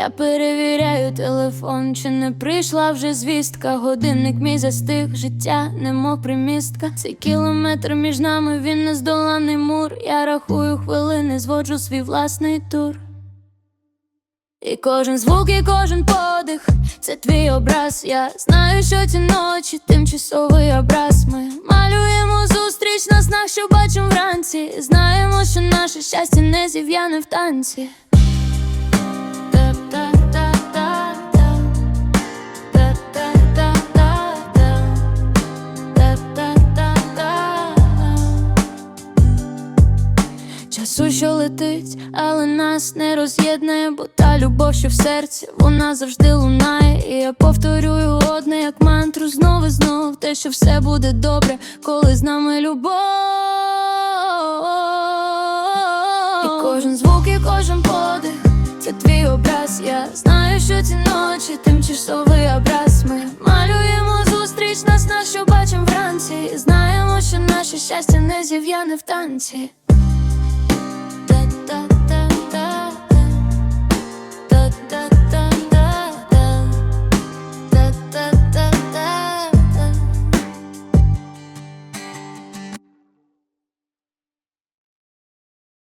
Я перевіряю телефон, чи не прийшла вже звістка. Годинник мій застиг, життя, немов примістка. Цей кілометр між нами, він нездоланий мур. Я рахую хвилини, зводжу свій власний тур. І кожен звук, і кожен подих, це твій образ. Я знаю, що ці ночі тимчасовий образ. Ми малюємо зустріч на снах, що бачимо вранці. Знаємо, що наше щастя не зів'яне в танці. Часу, що летить, але нас не роз'єднує, бо та любов, що в серці, вона завжди лунає. І я повторюю одне, як мантру, знову і знов те, що все буде добре, коли з нами любов. І кожен звук, і кожен подих, це твій образ. Я знаю, що ці ночі тимчасовий образ. Ми малюємо зустріч нас, нас, що бачимо вранці. Знаємо, що наше щастя не зів'яне в танці.